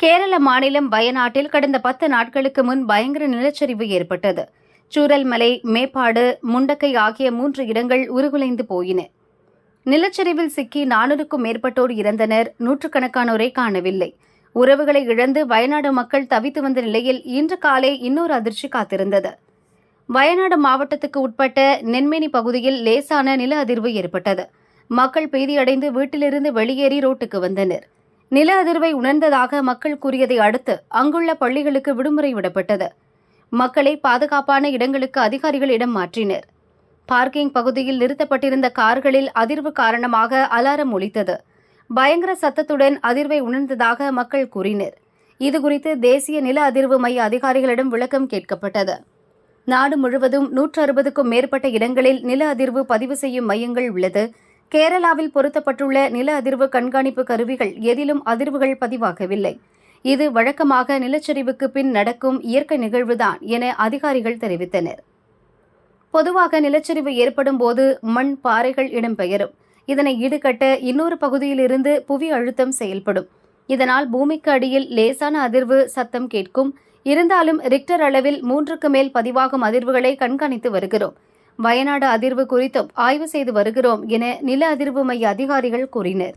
கேரள மாநிலம் வயநாட்டில் கடந்த பத்து நாட்களுக்கு முன் பயங்கர நிலச்சரிவு ஏற்பட்டது. சூரல்மலை மேப்பாடு முண்டக்கை ஆகிய மூன்று இடங்கள் உருகுலைந்து போயின. நிலச்சரிவில் சிக்கி நானூறுக்கும் மேற்பட்டோர் இறந்தனர். நூற்றுக்கணக்கானோரை காணவில்லை. உறவுகளை இழந்து வயநாடு மக்கள் தவித்து வந்த நிலையில் இன்று காலை இன்னொரு அதிர்ச்சி காத்திருந்தது. வயநாடு மாவட்டத்துக்கு உட்பட்ட நென்மேனி பகுதியில் லேசான நில அதிர்வு ஏற்பட்டது. மக்கள் பீதியடைந்து வீட்டிலிருந்து வெளியேறி ரோட்டுக்கு வந்தனர். நில அதிர்வை உணர்ந்ததாக மக்கள் கூறியதை அடுத்து அங்குள்ள பள்ளிகளுக்கு விடுமுறை விடப்பட்டது. மக்களை பாதுகாப்பான இடங்களுக்கு அதிகாரிகள் இடம் மாற்றினர். பார்க்கிங் பகுதியில் நிறுத்தப்பட்டிருந்த கார்களில் அதிர்வு காரணமாக அலாரம் ஒலித்தது. பயங்கர சத்தத்துடன் அதிர்வை உணர்ந்ததாக மக்கள் கூறினர். இதுகுறித்து தேசிய நில அதிர்வு மைய அதிகாரிகளிடம் விளக்கம் கேட்கப்பட்டது. நாடு முழுவதும் நூற்று அறுபதுக்கும் மேற்பட்ட இடங்களில் நில அதிர்வு பதிவு செய்யும் மையங்கள் உள்ளது. கேரளாவில் பொருத்தப்பட்டுள்ள நில அதிர்வு கண்காணிப்பு கருவிகள் எதிலும் அதிர்வுகள் பதிவாகவில்லை. இது வழக்கமாக நிலச்சரிவுக்கு பின் நடக்கும் இயற்கை நிகழ்வுதான் என அதிகாரிகள் தெரிவித்தனர். பொதுவாக நிலச்சரிவு ஏற்படும் போது மண் பாறைகள் இடம்பெயரும். இதனை ஈடுகட்ட இன்னொரு பகுதியிலிருந்து புவி அழுத்தம் செயல்படும். இதனால் பூமிக்கு அடியில் லேசான அதிர்வு சத்தம் கேட்கும். இருந்தாலும் ரிக்டர் அளவில் மூன்றுக்கு மேல் பதிவாகும் அதிர்வுகளை கண்காணித்து வருகிறோம். வயநாடு அதிர்வு குறித்தும் ஆய்வு செய்து வருகிறோம் என நில அதிர்வு மைய அதிகாரிகள் கூறினர்.